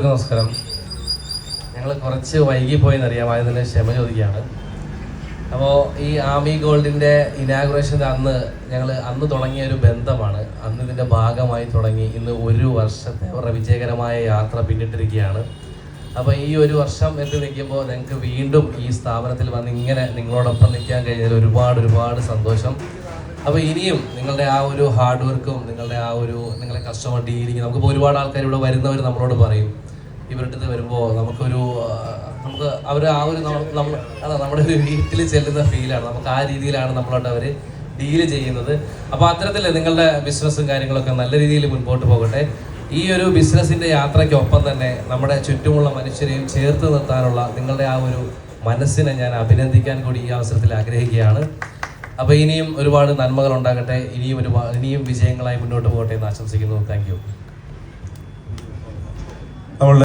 നമസ്കാരം. ഞങ്ങൾ കുറച്ച് വൈകി വൈകിപ്പോയെന്നറിയാം അതിന് ക്ഷമ ചോദിക്കുകയാണ്. അപ്പോൾ ഈ ആമി ഗോൾഡിന്റെ ഇനാഗുറേഷന്റെ അന്ന് ഞങ്ങൾ അന്ന് തുടങ്ങിയ ഒരു ബന്ധമാണ്. അന്ന് ഇതിന്റെ ഭാഗമായി തുടങ്ങി ഇന്ന് ഒരു വർഷത്തെ അവരുടെ വിജയകരമായ യാത്ര പിന്നിട്ടിരിക്കുകയാണ്. അപ്പോൾ ഈ ഒരു വർഷം എത്തി നിൽക്കുമ്പോൾ ഞങ്ങൾക്ക് വീണ്ടും ഈ സ്ഥാപനത്തിൽ വന്ന് ഇങ്ങനെ നിങ്ങളോടൊപ്പം നിൽക്കാൻ കഴിഞ്ഞാൽ ഒരുപാട് ഒരുപാട് സന്തോഷം. അപ്പോൾ ഇനിയും നിങ്ങളുടെ ആ ഒരു ഹാർഡ് വർക്കും നിങ്ങളുടെ ആ ഒരു നിങ്ങളുടെ കസ്റ്റമർ ഡീലിങ് നമുക്കിപ്പോൾ ഒരുപാട് ആൾക്കാർ ഇവിടെ വരുന്നവർ നമ്മളോട് പറയും. ഇവരുടെ അടുത്ത് വരുമ്പോൾ നമുക്കൊരു നമുക്ക് അവർ ആ ഒരു നമ്മൾ നമ്മ- അതാ നമ്മുടെ ഒരു വീട്ടിൽ ചെല്ലുന്ന ഫീലാണ്. നമുക്ക് ആ രീതിയിലാണ് നമ്മളോട് അവർ ഡീൽ ചെയ്യുന്നത്. അപ്പോൾ അത്തരത്തിൽ നിങ്ങളുടെ ബിസിനസ്സും കാര്യങ്ങളൊക്കെ നല്ല രീതിയിൽ മുൻപോട്ട് പോകട്ടെ. ഈ ഒരു ബിസിനസ്സിന്റെ യാത്രയ്ക്കൊപ്പം തന്നെ നമ്മുടെ ചുറ്റുമുള്ള മനുഷ്യരെയും ചേർത്ത് നിർത്താനുള്ള നിങ്ങളുടെ ആ ഒരു മനസ്സിനെ ഞാൻ അഭിനന്ദിക്കാൻ കൂടി ഈ അവസരത്തിൽ ആഗ്രഹിക്കുകയാണ്. അപ്പോൾ ഇനിയും ഒരുപാട് നന്മകൾ ഉണ്ടാകട്ടെ ഇനിയും ഒരുപാട് ഇനിയും വിജയങ്ങളായി മുന്നോട്ട് പോകട്ടെ എന്ന് ആശംസിക്കുന്നു. താങ്ക്